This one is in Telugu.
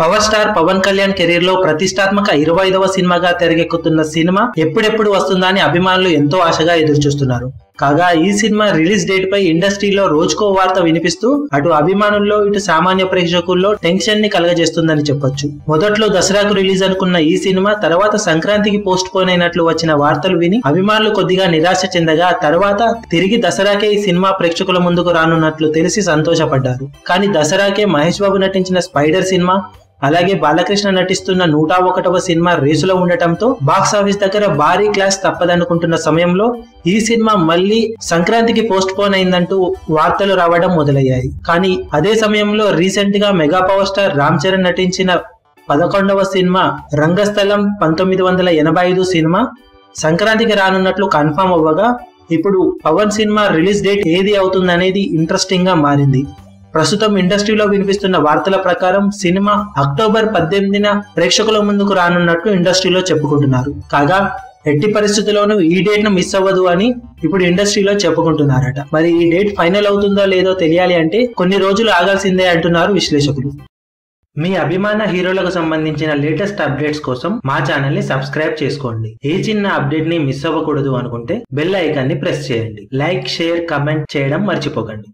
పవర్ స్టార్ పవన్ కళ్యాణ్ కెరీర్లో ప్రతిష్టాత్మక ఇరవై ఐదవ సినిమాగా తెరకెక్కుతున్న సినిమా ఎప్పుడెప్పుడు వస్తుందా అని అభిమానులు ఎంతో ఆశగా ఎదురుచూస్తున్నారు. కాగా ఈ సినిమా రిలీజ్ డేట్ పై ఇండస్ట్రీలో రోజుకో వార్త వినిపిస్తూ అటు అభిమానుల్లో ఇటు సామాన్య ప్రేక్షకుల్లో టెన్షన్ని కలగజేస్తుందని చెప్పొచ్చు. మొదట్లో దసరాకు రిలీజ్ అనుకున్న ఈ సినిమా తర్వాత సంక్రాంతికి పోస్ట్ పోన్ అయినట్లు వచ్చిన వార్తలు విని అభిమానులు కొద్దిగా నిరాశ చెందగా తర్వాత తిరిగి దసరాకే ఈ సినిమా ప్రేక్షకుల ముందుకు రానున్నట్లు తెలిసి సంతోషపడ్డారు. కానీ దసరాకే మహేష్ బాబు నటించిన స్పైడర్ సినిమా అలాగే బాలకృష్ణ నటిస్తున్న నూట ఒకటవ సినిమా రేసులో ఉండటంతో బాక్స్ ఆఫీస్ దగ్గర భారీ క్లాస్ తప్పదనుకుంటున్న సమయంలో ఈ సినిమా మళ్ళీ సంక్రాంతికి పోస్ట్ పోన్ అయిందంటూ వార్తలు రావడం మొదలయ్యాయి. కానీ అదే సమయంలో రీసెంట్గా mega power star Ram Charan నటించిన పదకొండవ సినిమా రంగస్థలం పంతొమ్మిది వందల ఎనభై ఐదు సినిమా సంక్రాంతికి రానున్నట్లు కన్ఫర్మ్ అవ్వగా ఇప్పుడు పవన్ సినిమా రిలీజ్ డేట్ ఏది అవుతుందనేది ఇంట్రెస్టింగ్గా మారింది. ప్రస్తుతం ఇండస్ట్రీలో వినిపిస్తున్న వార్తల ప్రకారం సినిమా అక్టోబర్ పద్దెనిమిదిన ప్రేక్షకుల ముందుకు రానున్నట్టు ఇండస్ట్రీలో చెప్పుకుంటున్నారు. కాగా ఎట్టి పరిస్థితుల్లోనూ ఈ డేట్ను మిస్ అవ్వదు అని ఇప్పుడు ఇండస్ట్రీలో చెప్పుకుంటున్నారట. మరి ఈ డేట్ ఫైనల్ అవుతుందో లేదో తెలియాలి అంటే కొన్ని రోజులు ఆగాల్సిందే అంటున్నారు విశ్లేషకులు. మీ అభిమాన హీరోలకు సంబంధించిన లేటెస్ట్ అప్డేట్స్ కోసం మా ఛానల్ని సబ్స్క్రైబ్ చేసుకోండి. ఏ చిన్న అప్డేట్ని మిస్ అవ్వకూడదు అనుకుంటే బెల్ ఐకాన్ని ప్రెస్ చేయండి. లైక్ షేర్ కమెంట్ చేయడం మర్చిపోకండి.